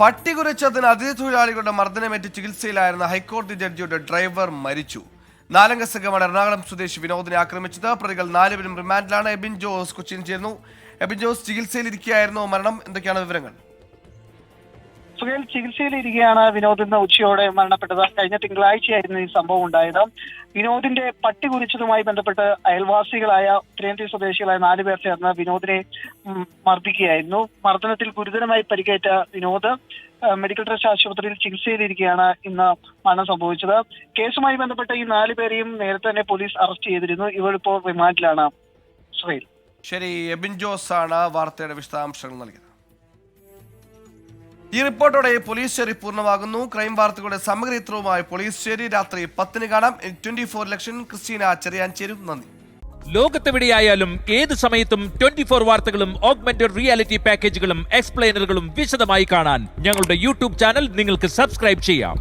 പട്ടി കുരച്ചതിന് അതിഥി തൊഴിലാളികളുടെ മർദ്ദനമേറ്റ് ചികിത്സയിലായിരുന്ന ഹൈക്കോടതി ജഡ്ജിയുടെ ഡ്രൈവർ മരിച്ചു. നാലംഗ സംഘമാണ് എറണാകുളം സ്വദേശി വിനോദിനെ ആക്രമിച്ചത്. പ്രതികൾ നാലുപേരും റിമാൻഡിലാണ്. എബിൻ ജോസ് കൊച്ചിയിൽ ചേർന്നു എബിൻ ജോസ് ചികിത്സയിലിരിക്കുകയായിരുന്നു. മരണം? എന്തൊക്കെയാണ് വിവരങ്ങൾ? സുഖേൽ ചികിത്സയിലിരിക്കുകയാണ് വിനോദ് ഇന്ന് ഉച്ചയോടെ മരണപ്പെട്ടത്. കഴിഞ്ഞ തിങ്കളാഴ്ചയായിരുന്നു ഈ സംഭവം ഉണ്ടായത്. വിനോദിന്റെ പട്ടി കുരിച്ചതുമായി ബന്ധപ്പെട്ട് അയൽവാസികളായ ഉത്തരേന്ത്യ സ്വദേശികളായ നാലു പേർ ചേർന്ന് വിനോദിനെ മർദ്ദിക്കുകയായിരുന്നു. മർദ്ദനത്തിൽ ഗുരുതരമായി പരിക്കേറ്റ വിനോദ് മെഡിക്കൽ ട്രസ്റ്റ് ആശുപത്രിയിൽ ചികിത്സയിലിരിക്കുകയാണ് ഇന്ന് മരണം സംഭവിച്ചത്. കേസുമായി ബന്ധപ്പെട്ട ഈ നാലു പേരെയും നേരത്തെ തന്നെ പോലീസ് അറസ്റ്റ് ചെയ്തിരുന്നു. ഇവരിപ്പോൾ റിമാൻഡിലാണ്. സുഹേൽ ശരി എബിൻ ജോസ് ആണ് വാർത്തയുടെ വിശദാംശങ്ങൾ നൽകിയത്. ഈ റിപ്പോർട്ടോടെ പോലീസ് ശരി പൂർണമാകുന്നു. ക്രൈം വാർത്തകളുടെ സമഗ്ര ചിത്രവുമായി പോലീസ് ശരി രാത്രി പത്തിന് കാണാം. ട്വന്റി ഫോർ ലക്ഷൻ ക്രിസ്റ്റീന ചെറിയാൻ നന്ദി. ലോകത്തെവിടെയായാലും ഏത് സമയത്തും ട്വന്റി ഫോർ വാർത്തകളും ഓഗ്മെന്റഡ് റിയാലിറ്റി പാക്കേജുകളും എക്സ്പ്ലെയിനറുകളും വിശദമായി കാണാൻ ഞങ്ങളുടെ യൂട്യൂബ് ചാനൽ നിങ്ങൾക്ക് സബ്സ്ക്രൈബ് ചെയ്യാം.